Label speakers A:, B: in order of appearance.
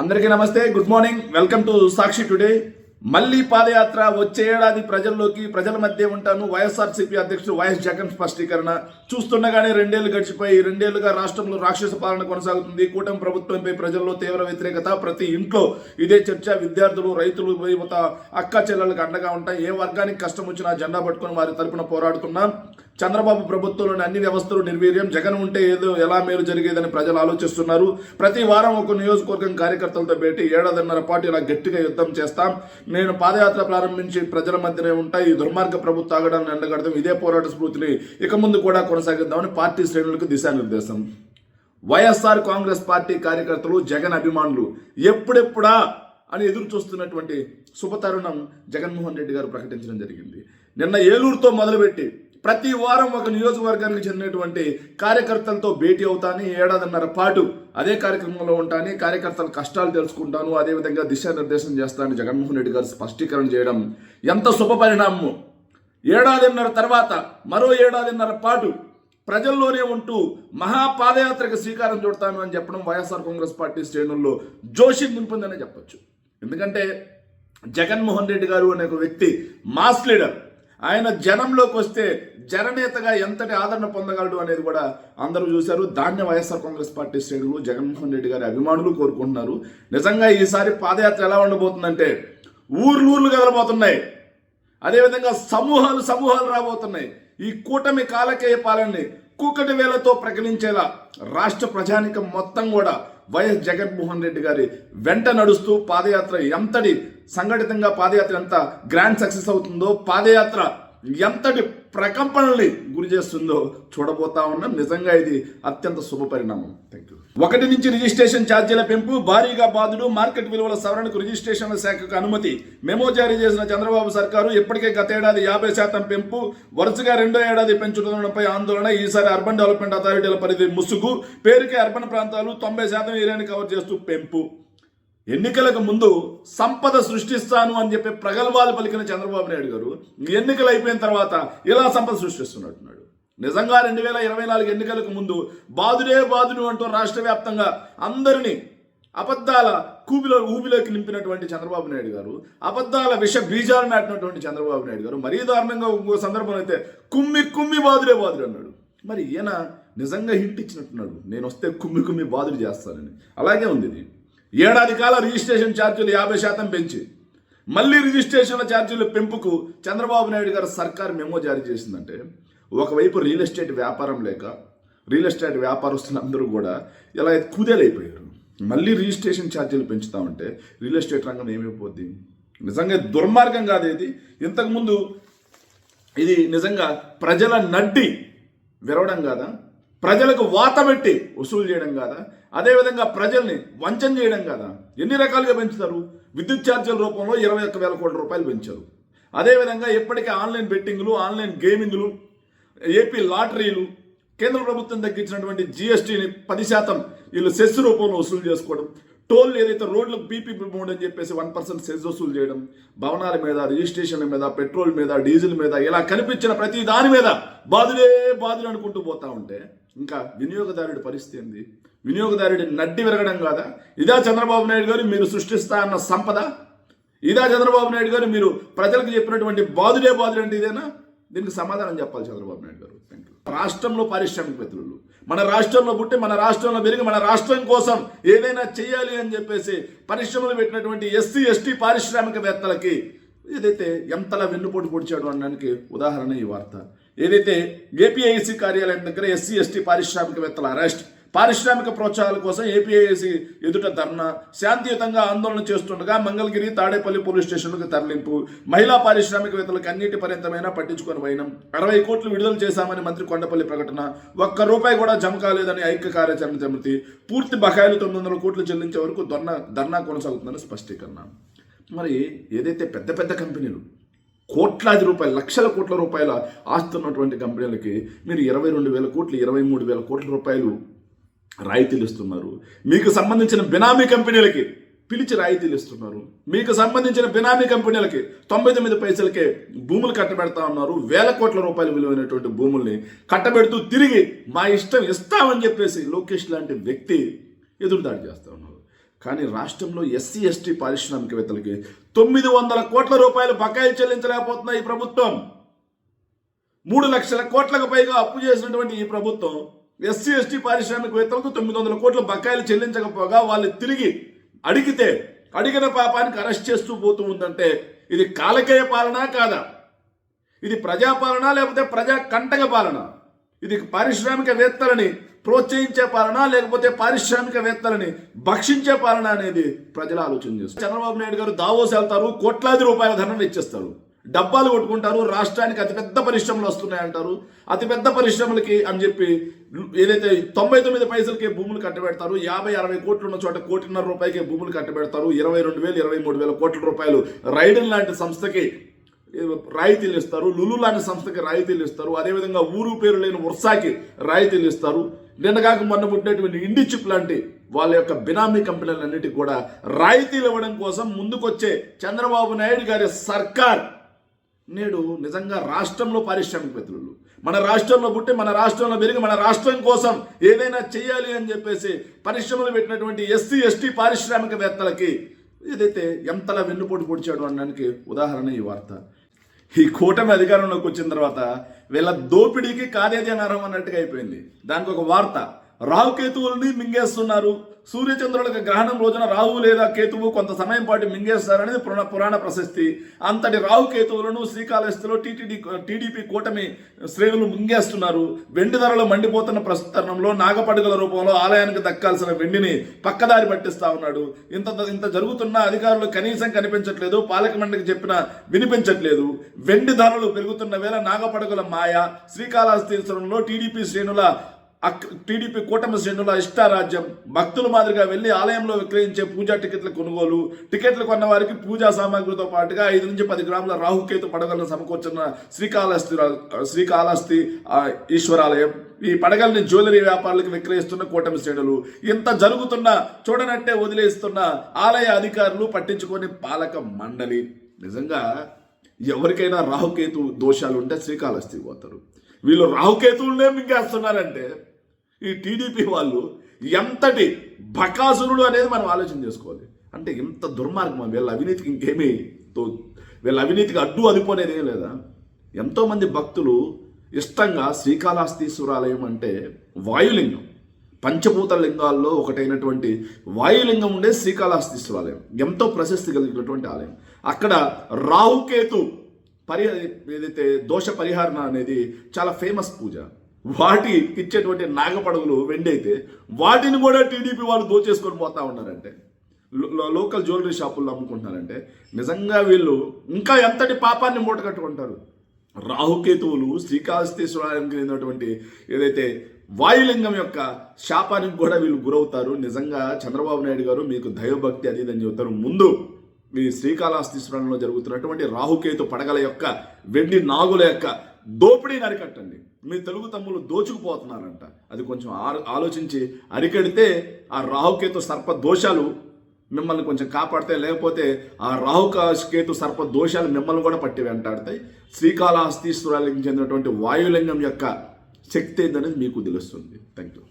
A: అందరికీ నమస్తే good morning. Welcome to Sakshi today. మళ్ళీ పాదయాత్ర వచ్చే ఏడాది ప్రజల్లోకి ప్రజల మధ్య ఉంటాను. వైఎస్ఆర్సీపీ అధ్యక్షుడు వైఎస్ జగన్ స్పష్టీకరణ. చూస్తుండగానే రెండేళ్ళు గడిచిపోయి రెండేళ్ళుగా రాష్ట్రంలో రాక్షస పాలన కొనసాగుతుంది. కూటమి ప్రభుత్వంపై ప్రజల్లో తీవ్ర వ్యతిరేకత. ప్రతి ఇంట్లో ఇదే చర్చ. విద్యార్థులు రైతులు అక్క చెల్లెలకు అండగా ఉంటాయి. ఏ వర్గానికి కష్టం వచ్చినా జెండా పట్టుకొని వారి తరపున పోరాడుతున్నాం. చంద్రబాబు ప్రభుత్వంలోని అన్ని వ్యవస్థలు నిర్వీర్యం. జగన్ ఉంటే ఏదో ఎలా మేలు జరిగేదని ప్రజలు ఆలోచిస్తున్నారు. ప్రతి వారం ఒక నియోజకవర్గం కార్యకర్తలతో భేటీ ఏడాదిన్నర పాటు ఇలా గట్టిగా యుద్ధం చేస్తాం. నేను పాదయాత్ర ప్రారంభించి ప్రజల మధ్యనే ఉంటా ఈ దుర్మార్గ ప్రభుత్వ ఆగడాన్ని ఎండగడతాం. ఇదే పోరాట స్ఫూర్తిని ఇక ముందు కూడా కొనసాగిద్దామని పార్టీ శ్రేణులకు దిశానిర్దేశం. వైఎస్ఆర్ కాంగ్రెస్ పార్టీ కార్యకర్తలు జగన్ అభిమానులు ఎప్పుడెప్పుడా అని ఎదురు చూస్తున్నటువంటి శుభతరుణం జగన్మోహన్ రెడ్డి గారు ప్రకటించడం జరిగింది. నిన్న ఏలూరుతో మొదలుపెట్టి ప్రతి వారం ఒక నియోజకవర్గానికి చెందినటువంటి కార్యకర్తలతో భేటీ అవుతాను ఏడాదిన్నర పాటు అదే కార్యక్రమంలో ఉంటాను కార్యకర్తల కష్టాలు తెలుసుకుంటాను అదేవిధంగా దిశానిర్దేశం చేస్తానని జగన్మోహన్ రెడ్డి గారు స్పష్టీకరణ చేయడం ఎంత శుభ పరిణామము! ఏడాదిన్నర తర్వాత మరో ఏడాదిన్నర పాటు ప్రజల్లోనే ఉంటూ మహాపాదయాత్రకు శ్రీకారం చుడతాను అని చెప్పడం వైఎస్ఆర్ కాంగ్రెస్ పార్టీ శ్రేణుల్లో జోషి నింపిందనే చెప్పొచ్చు. ఎందుకంటే జగన్మోహన్ రెడ్డి గారు అనే ఒక వ్యక్తి మాస్ లీడర్. ఆయన జనంలోకి వస్తే జననేతగా ఎంతటి ఆదరణ పొందగలడు అనేది కూడా అందరూ చూశారు. దాన్ని వైఎస్ఆర్ కాంగ్రెస్ పార్టీ శ్రేణులు జగన్మోహన్ రెడ్డి గారి అభిమానులు కోరుకుంటున్నారు. నిజంగా ఈసారి పాదయాత్ర ఎలా ఉండబోతుందంటే ఊర్లు ఊర్లు కదలబోతున్నాయి. అదేవిధంగా సమూహాలు సమూహాలు రాబోతున్నాయి. ఈ కూటమి కాలకేయ పాలనని కుక్కటి వేలతో ప్రకటించేలా రాష్ట్ర ప్రజానికం మొత్తం కూడా వైఎస్ జగన్మోహన్ రెడ్డి గారి వెంట నడుస్తూ పాదయాత్ర ఎంతటి సంఘటితంగా పాదయాత్ర ఎంత గ్రాండ్ సక్సెస్ అవుతుందో పాదయాత్ర ఎంతటి ప్రకంపనల్ని గురి చేస్తుందో చూడబోతా ఉన్నాం. నిజంగా ఇది అత్యంత శుభ పరిణామం. థ్యాంక్ యూ ఒకటి నుంచి రిజిస్ట్రేషన్ ఛార్జీల పెంపు భారీగా బాధుడు మార్కెట్ విలువల సవరణకు రిజిస్ట్రేషన్ల శాఖకు అనుమతి. మెమో జారీ చేసిన చంద్రబాబు సర్కారు ఇప్పటికే గతేడాది యాభై శాతం పెంపు వరుసగా రెండో ఏడాది పెంచుతుండడంపై ఆందోళన. ఈసారి అర్బన్ డెవలప్మెంట్ అథారిటీల పరిధి ముసుగు. పేరుకే అర్బన్ ప్రాంతాలు తొంభై శాతం ఏరియాని కవర్ చేస్తూ పెంపు. ఎన్నికలకు ముందు సంపద సృష్టిస్తాను అని చెప్పి ప్రగల్భాలు పలికిన చంద్రబాబు నాయుడు గారు ఎన్నికలు అయిపోయిన తర్వాత ఇలా సంపద సృష్టిస్తున్నట్టున్నాడు నిజంగా రెండు వేల ఇరవై నాలుగు ఎన్నికలకు ముందు బాధుడే బాదుడు అంటూ రాష్ట్ర వ్యాప్తంగా అందరినీ అబద్ధాల కూబిలో ఊబిలోకి నింపినటువంటి చంద్రబాబు నాయుడు గారు అబద్ధాల విష బీజాలు నాటినటువంటి చంద్రబాబు నాయుడు గారు మరీ దారుణంగా ఇంకో సందర్భం అయితే కుమ్మి కుమ్మి బాధుడే బాధుడు అన్నాడు. మరి ఈయన నిజంగా హిట్ ఇచ్చినట్టున్నాడు. నేను వస్తే కుమ్మి కుమ్మి బాధుడు చేస్తానని. అలాగే ఉంది ఇది. ఏడాది కాల రిజిస్ట్రేషన్ ఛార్జీలు యాభై శాతం పెంచి మళ్ళీ రిజిస్ట్రేషన్ల ఛార్జీల పెంపుకు చంద్రబాబు నాయుడు గారు సర్కార్ మెమో జారీ చేసిందంటే ఒకవైపు రియల్ ఎస్టేట్ వ్యాపారం లేక రియల్ ఎస్టేట్ వ్యాపారస్తులందరూ కూడా ఇలా కుదేలైపోయారు. మళ్ళీ రిజిస్ట్రేషన్ ఛార్జీలు పెంచుతామంటే రియల్ ఎస్టేట్ రంగం ఏమైపోద్ది? నిజంగా దుర్మార్గం కాదు ఇది. ఇంతకుముందు ఇది నిజంగా ప్రజల నడ్డి విరవడం కాదా? ప్రజలకు వాత పెట్టి వసూలు చేయడం కాదా? అదేవిధంగా ప్రజల్ని వంచన చేయడం కదా. ఎన్ని రకాలుగా పెంచుతారు? విద్యుత్ ఛార్జీల రూపంలో ఇరవై ఒక్క వేల కోట్ల రూపాయలు పెంచారు. అదేవిధంగా ఇప్పటికే ఆన్లైన్ బెట్టింగ్లు ఆన్లైన్ గేమింగ్లు ఏపీ లాటరీలు కేంద్ర ప్రభుత్వం తగ్గించినటువంటి జిఎస్టీని పది శాతం వీళ్ళు సెస్ రూపంలో వసూలు చేసుకోవడం టోల్ ఏదైతే రోడ్లకు బీపీ మోడ్ అని చెప్పేసి వన్ పర్సెంట్ సెస్ వసూలు చేయడం భవనాల మీద రిజిస్ట్రేషన్ల మీద పెట్రోల్ మీద డీజిల్ మీద ఇలా కనిపించిన ప్రతి దాని మీద బాధులే బాధులు అనుకుంటూ పోతా ఉంటే ఇంకా వినియోగదారుడి పరిస్థితి ఏంది? వినియోగదారుడి నడ్డి విరగడం కాదా? ఇదా చంద్రబాబు నాయుడు గారు మీరు సృష్టిస్తా అన్న సంపద? ఇదా చంద్రబాబు నాయుడు గారు మీరు ప్రజలకు చెప్పినటువంటి బాధులే బాధుడు అంటే ఇదేనా? దీనికి సమాధానం చెప్పాలి చంద్రబాబు నాయుడు గారు. థ్యాంక్ యూ రాష్ట్రంలో పారిశ్రామికవేత్తలు మన రాష్ట్రంలో పుట్టి మన రాష్ట్రంలో పెరిగి మన రాష్ట్రం కోసం ఏదైనా చేయాలి అని చెప్పేసి పరిశ్రమలు పెట్టినటువంటి ఎస్సీ ఎస్టీ పారిశ్రామికవేత్తలకి ఏదైతే ఎంతలా వెన్నుపోటు పొడిచాడు అనడానికి ఉదాహరణ ఈ వార్త. ఏదైతే ఏపీఐసి కార్యాలయం దగ్గర ఎస్సీ ఎస్టీ పారిశ్రామికవేత్తల అరెస్ట్ పారిశ్రామిక ప్రోత్సాహాల కోసం ఏపీఐసి ఎదుట ధర్నా శాంతియుతంగా ఆందోళన చేస్తుండగా మంగళగిరి తాడేపల్లి పోలీస్ స్టేషన్లకు తరలింపు మహిళా పారిశ్రామికవేత్తలకు అన్నిటి పర్యంతమైనా పట్టించుకొని పోయినాం అరవై కోట్లు విడుదల చేశామని మంత్రి కొండపల్లి ప్రకటన ఒక్క రూపాయి కూడా జమ కాలేదని ఐక్య కార్యాచరణ సమితి పూర్తి బకాయిలు తొమ్మిది వందల కోట్లు చెల్లించే వరకు ధర్నా ధర్నా కొనసాగుతుందని స్పష్టీకరణ. మరి ఏదైతే పెద్ద పెద్ద కంపెనీలు కోట్లాది రూపాయలు లక్షల కోట్ల రూపాయల ఆస్తున్నటువంటి కంపెనీలకి మీరు ఇరవై రెండు వేల కోట్లు ఇరవై మూడు వేల కోట్ల రూపాయలు రాయితీలు ఇస్తున్నారు మీకు సంబంధించిన బినామీ కంపెనీలకి పిలిచి రాయితీలు ఇస్తున్నారు మీకు సంబంధించిన బినామీ కంపెనీలకి తొంభై తొమ్మిది పైసలకే భూములు కట్టబెడతా ఉన్నారు. వేల కోట్ల రూపాయలు విలువైనటువంటి భూముల్ని కట్టబెడుతూ తిరిగి మా ఇష్టం ఇస్తామని చెప్పేసి లోకేష్ లాంటి వ్యక్తి ఎదురుదాడి చేస్తూ ఉన్నారు. కానీ రాష్ట్రంలో ఎస్సీ ఎస్టీ పారిశ్రామికవేత్తలకి తొమ్మిది వందల కోట్ల రూపాయలు బకాయిలు చెల్లించలేకపోతున్న ఈ ప్రభుత్వం. మూడు లక్షల కోట్లకు పైగా అప్పు చేసినటువంటి ఈ ప్రభుత్వం ఎస్సీ ఎస్టీ పారిశ్రామికవేత్తలకు తొమ్మిది వందల కోట్ల బకాయిలు చెల్లించకపోగా వాళ్ళు తిరిగి అడిగితే అడిగిన పాపానికి అరెస్ట్ చేస్తూ పోతూ ఉందంటే ఇది కాలకేయ పాలన కాదా? ఇది ప్రజాపాలన లేకపోతే ప్రజా కంటక పాలన? ఇది పారిశ్రామికవేత్తలని ప్రోత్సహించే పాలన లేకపోతే పారిశ్రామికవేత్తలని భక్షించే పాలన అనేది ప్రజలు ఆలోచన చేస్తారు. చంద్రబాబు నాయుడు గారు దావోస్ వెళ్తారు కోట్లాది రూపాయల ధనం ఇచ్చేస్తారు. డబ్బాలు కొట్టుకుంటారు రాష్ట్రానికి అతిపెద్ద పరిశ్రమలు వస్తున్నాయంటారు. అతిపెద్ద పరిశ్రమలకి అని చెప్పి ఏదైతే తొంభై తొమ్మిది పైసలకి భూములు కట్టబెడతారు యాభై అరవై కోట్లు ఉన్న చోట కోటిన్నర రూపాయలకి భూములు కట్టబెడతారు ఇరవై రెండు వేలు ఇరవై మూడు వేల కోట్ల రూపాయలు రైడన్ లాంటి సంస్థకి రాయితీలు ఇస్తారు లులు లాంటి సంస్థకి రాయితీలు ఇస్తారు అదేవిధంగా ఊరు పేరు లేని ఉర్సాకి రాయితీలు ఇస్తారు. నిన్నగాక మొన్న పుట్టినటువంటి ఇండి చిప్ లాంటి వాళ్ళ యొక్క బినామీ కంపెనీలన్నిటికీ కూడా రాయితీలు ఇవ్వడం కోసం ముందుకొచ్చే చంద్రబాబు నాయుడు గారి సర్కార్ నేడు నిజంగా రాష్ట్రంలో పారిశ్రామికవేత్తలు మన రాష్ట్రంలో పుట్టి మన రాష్ట్రంలో పెరిగి మన రాష్ట్రం కోసం ఏదైనా చేయాలి అని చెప్పేసి పరిశ్రమలు పెట్టినటువంటి ఎస్సీ ఎస్టీ పారిశ్రామికవేత్తలకి ఏదైతే ఎంతలా వెన్నుపోటు పొడిచాడు అనడానికి ఉదాహరణ ఈ వార్త. ఈ కూటమి అధికారంలోకి వచ్చిన తర్వాత వీళ్ళ దోపిడీకి కాదేది అనారం అన్నట్టుగా అయిపోయింది. దానికి ఒక వార్త. రాహుకేతువుల్ని మింగేస్తున్నారు. సూర్యచంద్రులకు గ్రహణం రోజున రాహు లేదా కేతువు కొంత సమయం పాటు మింగేస్తారనేది పురాణ పురాణ ప్రశస్తి. అంతటి రాహుకేతువులను శ్రీకాళహస్తిలో టీటీడీ టీడీపీ కూటమి శ్రేణులు మింగేస్తున్నారు. వెండి ధరలు మండిపోతున్న ప్రస్తుతరంలో నాగపడుగుల రూపంలో ఆలయానికి దక్కాల్సిన వెండిని పక్కదారి పట్టిస్తా ఉన్నాడు. ఇంత ఇంత జరుగుతున్న అధికారులు కనీసం కనిపించట్లేదు పాలక మండలికి చెప్పిన వినిపించట్లేదు. వెండి ధరలు పెరుగుతున్న వేళ నాగపడుగుల మాయ శ్రీకాళహస్తీశ్వరంలో టీడీపీ శ్రేణుల టీడీపీ కూటమి శ్రేణుల ఇష్టారాజ్యం భక్తుల మాదిరిగా వెళ్ళి ఆలయంలో విక్రయించే పూజా టికెట్ల కొనుగోలు టికెట్లు కొన్న వారికి పూజా సామాగ్రితో పాటుగా ఐదు నుంచి పది గ్రాముల రాహుకేతు పడగలను సమకూర్చున్న శ్రీకాళహస్తి శ్రీకాళహస్తి ఈశ్వరాలయం ఈ పడగల్ని జ్యువెలరీ వ్యాపారులకు విక్రయిస్తున్న కూటమి శ్రేణులు. ఇంత జరుగుతున్న చూడనట్టే వదిలేస్తున్న ఆలయ అధికారులు పట్టించుకొని పాలక మండలి. నిజంగా ఎవరికైనా రాహుకేతు దోషాలు ఉంటే శ్రీకాళహస్తి పోతారు. వీళ్ళు రాహుకేతువులనే మింగేస్తున్నారంటే ఈ టీడీపీ వాళ్ళు ఎంతటి బకాసురుడు అనేది మనం ఆలోచన చేసుకోవాలి. అంటే ఇంత దుర్మార్గం వీళ్ళ అవినీతికి ఇంకేమీ తో వీళ్ళ అవినీతికి అడ్డు అదిపోనేది ఏం లేదా? ఎంతోమంది భక్తులు ఇష్టంగా శ్రీకాళహస్తీశ్వరాలయం అంటే వాయులింగం. పంచభూత లింగాల్లో ఒకటైనటువంటి వాయులింగం ఉండే శ్రీకాళహస్తీశ్వరాలయం. ఎంతో ప్రశస్తి కలిగినటువంటి ఆలయం. అక్కడ రాహుకేతు పరి ఏదైతే దోష పరిహారణ అనేది చాలా ఫేమస్ పూజ. వాటి ఇచ్చేటువంటి నాగపడగలు వెండైతే వాటిని కూడా టీడీపీ వాళ్ళు దోచేసుకొని పోతా ఉన్నారంటే లోకల్ జ్యువెలరీ షాపుల్లో అమ్ముకుంటున్నారంటే నిజంగా వీళ్ళు ఇంకా ఎంతటి పాపాన్ని మూట కట్టుకుంటారు? రాహుకేతువులు శ్రీకాళహస్తీశ్వరాలయంకి చెందినటువంటి ఏదైతే వాయులింగం యొక్క శాపానికి కూడా వీళ్ళు గురవుతారు నిజంగా చంద్రబాబు నాయుడు గారు మీకు దైవభక్తి అది ఇదని చెబుతారు. ముందు మీ శ్రీకాళహస్తీశ్వరంలో జరుగుతున్నటువంటి రాహుకేతు పడగల యొక్క వెండి నాగుల యొక్క దోపిడీని అరికట్టండి మీ తెలుగు తమ్ములు దోచుకుపోతున్నారంట. అది కొంచెం ఆ- ఆలోచించి అరికడితే ఆ రాహుకేతు సర్ప దోషాలు మిమ్మల్ని కొంచెం కాపాడితే లేకపోతే ఆ రాహుకేతు సర్ప దోషాలు మిమ్మల్ని కూడా పట్టి వెంటాడతాయి శ్రీకాళహస్తీశ్వరాలకు చెందినటువంటి వాయులింగం యొక్క శక్తి ఏంటనేది మీకు తెలుస్తుంది. Thank you